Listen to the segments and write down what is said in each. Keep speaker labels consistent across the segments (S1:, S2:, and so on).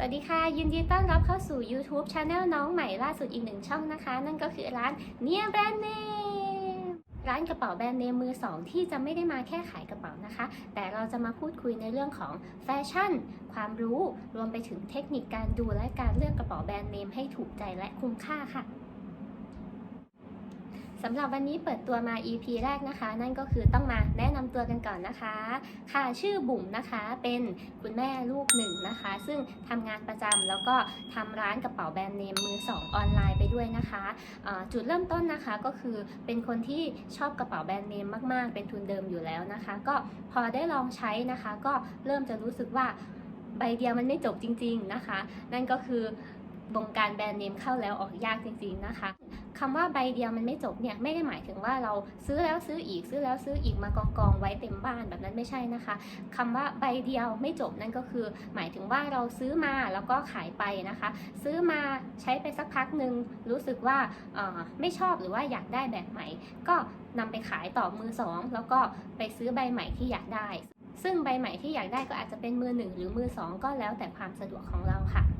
S1: สวัสดีค่ะ ยินดีต้อนรับเข้าสู่ YouTube Channel น้องใหม่ล่าสุดอีกหนึ่งช่องนะคะ นั่นก็คือร้านเนียแบรนด์เนมร้านกระเป๋าแบรนด์เนมมือสองที่จะไม่ได้มาแค่ขายกระเป๋านะคะ แต่เราจะมาพูดคุยในเรื่องของแฟชั่น ความรู้รวมไปถึงเทคนิคการดูและการเลือกกระเป๋าแบรนด์เนมให้ถูกใจและคุ้มค่าค่ะ สำหรับวันนี้เปิดตัวมา EP แรกนะคะ นั่นก็คือต้องมาแนะนำตัวกันก่อนนะคะ ค่ะชื่อบุ๋มนะคะเป็นคุณแม่ลูกหนึ่งนะคะ ซึ่งทำงานประจำแล้วก็ทำร้านกระเป๋าแบรนด์เนมมือสองออนไลน์ไปด้วยนะคะจุดเริ่มต้นนะคะก็คือเป็นคนที่ชอบกระเป๋าแบรนด์เนมมาก ๆ เป็นทุนเดิมอยู่แล้วนะคะ ก็พอได้ลองใช้นะคะ ก็เริ่มจะรู้สึกว่าใบเดียวมันไม่จบจริง ๆนะคะ นั่นก็คือ วงการแบรนด์เนมเข้าแล้วออกยากจริงๆนะคะคำว่าใบเดียวมันไม่จบเนี่ยไม่ได้หมายถึงว่าเราซื้อแล้วซื้ออีกซื้อแล้วซื้ออีกมากองกองๆไว้เต็มบ้านแบบนั้นไม่ใช่นะคะคำว่าใบเดียวไม่จบนั่นก็คือ หมายถึงว่าเราซื้อมาแล้วก็ขายไปนะคะ ซื้อมาใช้ไปสักพักหนึ่งรู้สึกว่าไม่ชอบหรือว่าอยากได้แบบใหม่ ก็นำไปขายต่อมือสองแล้วก็ไปซื้อใบใหม่ที่อยากได้ ซึ่งใบใหม่ที่อยากได้ก็อาจจะเป็นมือหนึ่งหรือมือสองก็แล้วแต่ความสะดวกของเราค่ะ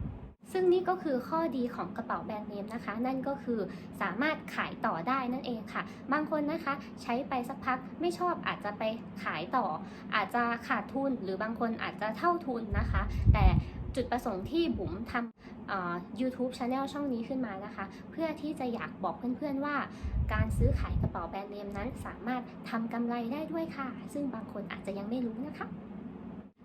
S1: ซึ่งนี่ก็คือข้อดีของกระเป๋าแบรนด์เนมนะคะ นั่นก็คือสามารถขายต่อได้นั่นเองค่ะ บางคนนะคะใช้ไปสักพักไม่ชอบอาจจะไปขายต่อ อาจจะขาดทุนหรือบางคนอาจจะเท่าทุนนะคะ แต่จุดประสงค์ที่บุ๋มทำอ่อ YouTube Channel ช่องนี้ขึ้นมานะคะ เพื่อที่จะอยากบอกเพื่อนๆว่า การซื้อขายกระเป๋าแบรนด์เนมนั้นสามารถทำกำไรได้ด้วยค่ะ ซึ่งบางคนอาจจะยังไม่รู้นะคะ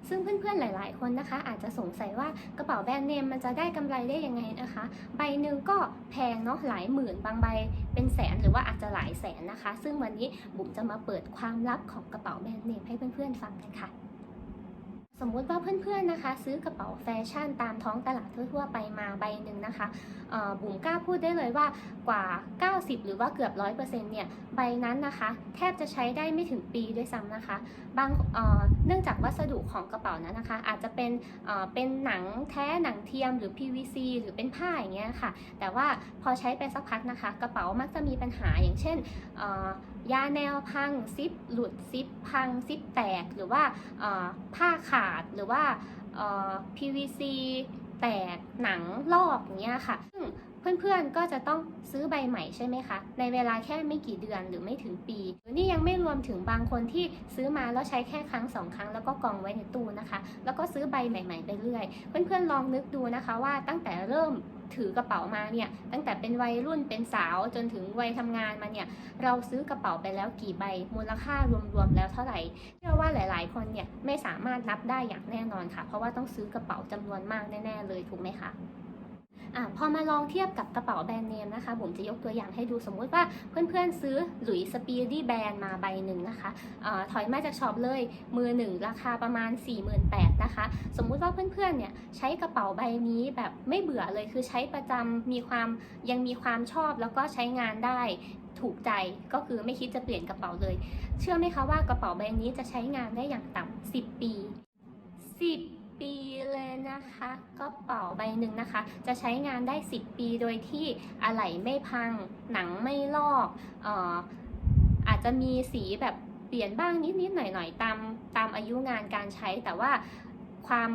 S1: ซึ่งเพื่อนๆหลาย ๆ คนนะคะ อาจจะสงสัยว่ากระเป๋าแบรนด์เนมมันจะได้กำไรได้ยังไงนะคะ ใบหนึ่งก็แพงเนาะหลายหมื่นบางใบเป็นแสนหรือว่าอาจจะหลายแสนนะคะ ซึ่งวันนี้บุ๋มจะมาเปิดความลับของกระเป๋าแบรนด์เนมให้เพื่อนๆฟังกันค่ะ มมุติว่าเพื่อนๆนะคะ ซื้อกระเป๋าแฟชั่นตามท้องตลาดทั่วๆไปมาใบหนึ่งนะคะบุ๋มกล้าพูดได้เลยว่ากว่า 90 หรือว่าเกือบ 100%เนี่ยใบนั้นนะคะ แทบจะใช้ได้ไม่ถึงปีด้วยซ้ำนะคะบางเนื่องจากวัสดุของกระเป๋านั้นนะคะ อาจจะเป็นเป็นหนังแท้หนังเทียมหรือ PVC หรือเป็นผ้าอย่างเงี้ยค่ะ แต่ว่าพอใช้ไปสักพักนะคะ กระเป๋ามักจะมีปัญหาอย่างเช่น ยาแนวพังซิปหลุดซิปพังซิปแตกหรือว่าผ้าขาดหรือว่า PVC แตกหนังลอกเงี้ยค่ะซึ่งเพื่อนๆก็จะต้องซื้อใบใหม่ใช่ไหมคะ ในเวลาแค่ไม่กี่เดือนหรือไม่ถึงปีนี่ยังไม่รวมถึงบางคนที่ซื้อมาแล้วใช้แค่ครั้งสองครั้งแล้วก็กองไว้ในตู้นะคะ แล้วก็ซื้อใบใหม่ ๆ ไปเรื่อย เพื่อนๆลองนึกดูนะคะว่าตั้งแต่เริ่ม ถือกระเป๋ามาเนี่ยตั้งแต่เป็นวัยรุ่นเป็นสาวจนถึงวัยทำงานมาเนี่ยเราซื้อกระเป๋าไปแล้วกี่ใบมูลค่ารวมๆแล้วเท่าไหร่เชื่อว่าหลายๆ คนเนี่ยไม่สามารถนับได้อย่างแน่นอนค่ะ เพราะว่าต้องซื้อกระเป๋าจำนวนมากแน่ๆเลยถูกไหมคะ อพอมาลองเทียบกับกระเป๋าแบรนด์เนมนะคะ ผมจะยกตัวอย่างให้ดูสมมุติว่าเพื่อนๆซื้อหลุยสปีดี้แบรนด์มาใบหนึ่งนะคะอถอยมาจากช็อปเลยมือหนึ่งราคาประมาณ 4 8 0 0 0นะคะ สมมุติว่าเพื่อนๆเนี่ยใช้กระเป๋าใบนี้แบบไม่เบื่อเลยคือใช้ประจำมีความยังมีความชอบแล้วก็ใช้งานได้ถูกใจก็คือไม่คิดจะเปลี่ยนกระเป๋าเลย เชื่อไหมคะว่ากระเป๋าใบนี้จะใช้งานได้อย่างต่ำ10 ปี 10 ปีเลย นะคะกระเป๋าใบหนึ่งนะคะ จะใช้งานได้ 10 ปีโดยที่อะไหล่ไม่พัง หนังไม่ลอกเอ่ออาจจะมีสีแบบเปลี่ยนบ้างนิดๆหน่อยๆตามตามอายุงานการใช้ แต่ว่าความ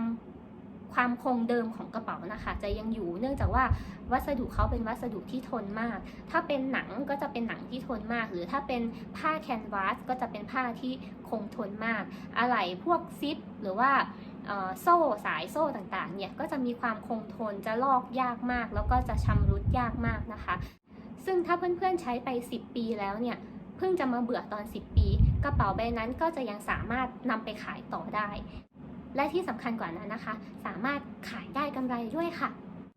S1: ความคงเดิมของกระเป๋านะคะ จะยังอยู่เนื่องจากว่าวัสดุเขาเป็นวัสดุที่ทนมาก ถ้าเป็นหนังก็จะเป็นหนังที่ทนมาก หรือถ้าเป็นผ้าแคนวาสก็จะเป็นผ้าที่คงทนมาก อะไหล่พวกซิปหรือว่า โซ่สายโซ่ต่างๆ เนี่ยก็จะมีความคงทนจะลอกยากมาก แล้วก็จะชำรุดยากมากนะคะ ซึ่งถ้าเพื่อนๆใช้ไป 10 ปีแล้วเนี่ยเพิ่งจะมาเบื่อตอน 10 ปี กระเป๋าใบนั้นก็จะยังสามารถนำไปขายต่อได้ และที่สำคัญกว่านั้นนะคะ สามารถขายได้กำไรด้วยค่ะ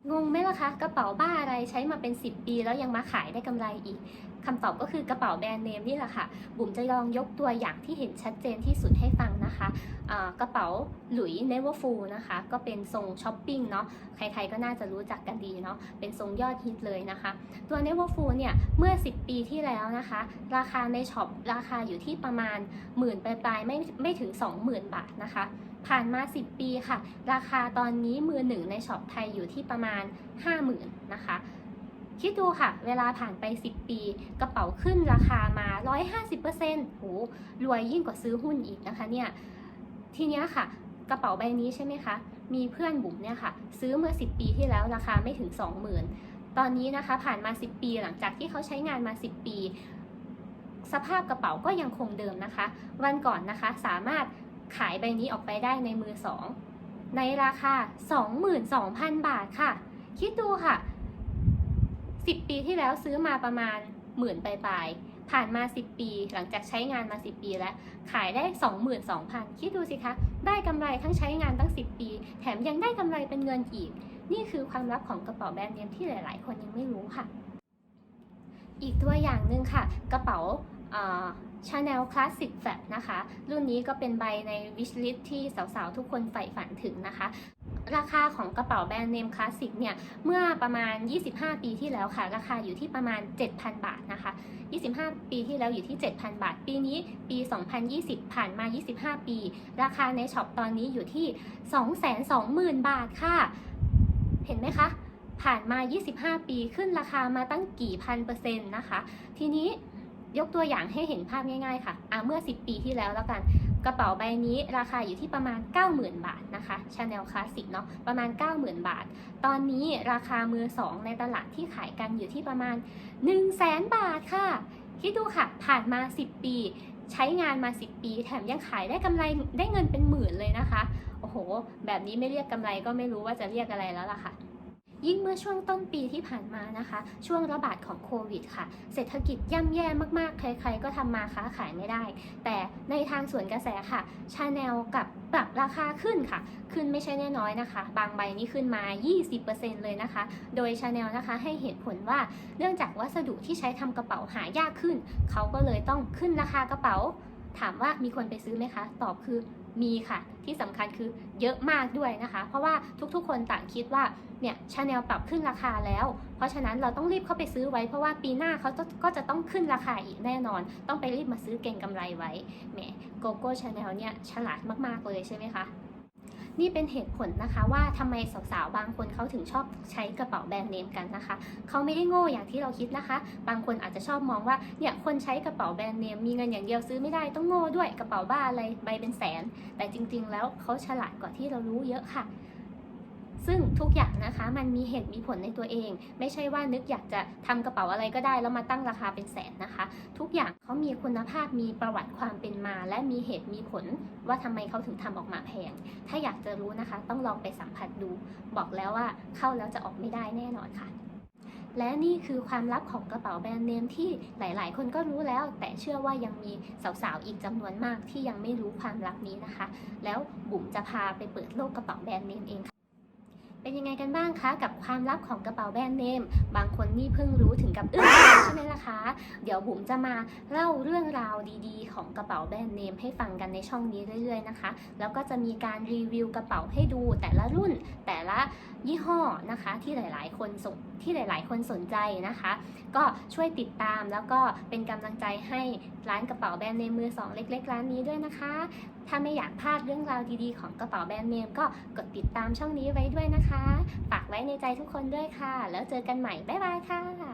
S1: งงไหมล่ะคะ กระเป๋าบ้าอะไรใช้มาเป็น 10 ปีแล้วยังมาขายได้กำไรอีกคำตอบก็คือกระเป๋าแบรนด์เนมนี่แหละค่ะ บุ๋มจะลองยกตัวอย่างที่เห็นชัดเจนที่สุดให้ฟังนะคะอ่ากระเป๋าหลุย Neverfull นะคะ ก็เป็นทรงช้อปปิ้งเนาะใครๆก็น่าจะรู้จักกันดีเนาะเป็นทรงยอดฮิตเลยนะคะ ตัว Neverfull เนี่ยเมื่อ 10 ปีที่แล้วนะคะ ราคาในช็อปราคาอยู่ที่ประมาณหมื่นปลายๆไม่ไม่ถึง 20,000 บาทนะคะ ผ่านมา 10 ปีค่ะ ราคาตอนนี้มือหนึ่งในช็อปไทยอยู่ที่ประมาณ 50,000นะคะ คิดดูค่ะ เวลาผ่านไป 10 ปี กระเป๋าขึ้นราคามา 150%โหรวยยิ่งกว่าซื้อหุ้นอีกนะคะเนี่ย ทีเนี้ยค่ะ กระเป๋าใบนี้ใช่ไหมคะ มีเพื่อนบุ๋มเนี่ยค่ะ ซื้อเมื่อ 10 ปีที่แล้วราคาไม่ถึง 20,000 ตอนนี้นะคะ ผ่านมา 10 ปีหลังจากที่เขาใช้งานมา 10 ปี สภาพกระเป๋าก็ยังคงเดิมนะคะ วันก่อนนะคะสามารถ ขายใบนี้ออกไปได้ในมือสองในราคา 22,000 บาทค่ะ คิดดูค่ะ 10 ปีที่แล้วซื้อมาประมาณหมื่นปลายๆ ผ่านมา 10 ปี หลังจากใช้งานมา 10 ปีแล้ว ขายได้ 22,000 คิดดูสิคะ ได้กำไรทั้งใช้งานตั้ง 10 ปี แถมยังได้กำไรเป็นเงินอีก นี่คือความลับของกระเป๋าแบรนด์เนมที่หลาย ๆ คนยังไม่รู้ค่ะ อีกตัวอย่างหนึ่งค่ะ กระเป๋า ชาแนลคลาสสิกแฟลนะคะ รุ่นนี้ก็เป็นใบในวิชลิสที่สาวๆ ทุกคนใฝ่ฝันถึงนะคะ ราคาของกระเป๋าแบรนด์เนมคลาสสิกเนี่ย เมื่อประมาณ 25 ปีที่แล้วค่ะ ราคาอยู่ที่ประมาณ 7,000 บาทนะคะ 25 ปีที่แล้วอยู่ที่ 7,000 บาท ปีนี้ปี 2020 ผ่านมา 25 ปี ราคาในช็อปตอนนี้อยู่ที่ 220,000 บาทค่ะ เห็นไหมคะ ผ่านมา 25 ปีขึ้นราคามาตั้งกี่พันเปอร์เซ็นต์นะคะ ทีนี้ ยกตัวอย่างให้เห็นภาพง่ายๆค่ะอะเมื่อ 10 ปีที่แล้วแล้วกัน กระเป๋าใบนี้ราคาอยู่ที่ประมาณ 90,000 บาทนะคะชาแนลคลาสสิกเนาะประมาณ 90,000 บาท ตอนนี้ราคามือ 2 ในตลาดที่ขายกันอยู่ที่ประมาณ 100,000 บาทค่ะ คิดดูค่ะ ผ่านมา 10 ปี ใช้งานมา 10 ปี แถมยังขายได้กำไรได้เงินเป็นหมื่นเลยนะคะ โอ้โห แบบนี้ไม่เรียกกำไรก็ไม่รู้ว่าจะเรียกอะไรแล้วล่ะค่ะ ยิ่งเมื่อช่วงต้นปีที่ผ่านมานะคะ ช่วงระบาดของโควิดค่ะ เศรษฐกิจย่ำแย่มากๆ ใครๆ ก็ทำมาค้าขายไม่ได้ แต่ในทางสวนกระแสค่ะชาแนลกับปรับราคาขึ้นค่ะ ขึ้นไม่ใช่น้อยๆนะคะ บางใบนี้ขึ้นมา 20%เลยนะคะ โดยชาแนลนะคะให้เหตุผลว่าเนื่องจากวัสดุที่ใช้ทำกระเป๋าหายากขึ้น เขาก็เลยต้องขึ้นราคากระเป๋า ถามว่ามีคนไปซื้อไหมคะ ตอบคือ มีค่ะ ที่สำคัญคือเยอะมากด้วยนะคะ เพราะว่าทุกๆ คนต่างคิดว่าเนี่ยชาแนลปรับขึ้นราคาแล้ว เพราะฉะนั้นเราต้องรีบเข้าไปซื้อไว้ เพราะว่าปีหน้าเขาก็จะต้องขึ้นราคาอีกแน่นอน ต้องไปรีบมาซื้อเก่งกำไรไว้แหมโกโก้ชาแนลเนี่ยฉลาดมากๆเลยใช่ไหมคะ นี่เป็นเหตุผลนะคะว่าทำไมสาวๆ บางคนเขาถึงชอบใช้กระเป๋าแบรนด์เนมกันนะคะ เขาไม่ได้โง่อย่างที่เราคิดนะคะ บางคนอาจจะชอบมองว่าเนี่ยคนใช้กระเป๋าแบรนด์เนมมีเงินอย่างเดียวซื้อไม่ได้ต้องโง่ด้วยกระเป๋าบ้าอะไรใบเป็นแสน แต่จริงๆ แล้วเขาฉลาดกว่าที่เรารู้เยอะค่ะ ซึ่งทุกอย่างนะคะมันมีเหตุมีผลในตัวเอง ไม่ใช่ว่านึกอยากจะทำกระเป๋าอะไรก็ได้แล้วมาตั้งราคาเป็นแสนนะคะ ทุกอย่างเขามีคุณภาพมีประวัติความเป็นมา และมีเหตุมีผลว่าทำไมเขาถึงทำออกมาแพง ถ้าอยากจะรู้นะคะ ต้องลองไปสัมผัสดู บอกแล้วว่าเข้าแล้วจะออกไม่ได้แน่นอนค่ะและนี่คือความลับของกระเป๋าแบรนด์เนมที่หลาย ๆ คนก็รู้แล้ว แต่เชื่อว่ายังมีสาว ๆ อีกจำนวนมากที่ยังไม่รู้ความลับนี้นะคะ แล้วบุ๋มจะพาไปเปิดโลกกระเป๋าแบรนด์เนมเองค่ะ เป็นยังไงกันบ้างคะกับความลับของกระเป๋าแบรนด์เนม บางคนนี่เพิ่งรู้ถึงกับอึ้งใช่ไหมล่ะคะ เดี๋ยวบุ๋มจะมาเล่าเรื่องราวดีๆ ของกระเป๋าแบรนด์เนมให้ฟังกันในช่องนี้เรื่อยๆนะคะ แล้วก็จะมีการรีวิวกระเป๋าให้ดูแต่ละรุ่นแต่ละ ยี่ห้อนะคะที่หลาย ๆ คนสนที่หลาย ๆ คนสนใจนะคะ ก็ช่วยติดตามแล้วก็เป็นกำลังใจให้ร้านกระเป๋าแบรนด์เนมมือสองเล็ก ๆ ร้านนี้ด้วยนะคะ ถ้าไม่อยากพลาดเรื่องราวดี ๆ ของกระเป๋าแบรนด์เนมก็กดติดตามช่องนี้ไว้ด้วยนะคะ ฝากไว้ในใจทุกคนด้วยค่ะ แล้วเจอกันใหม่บ๊ายบายค่ะ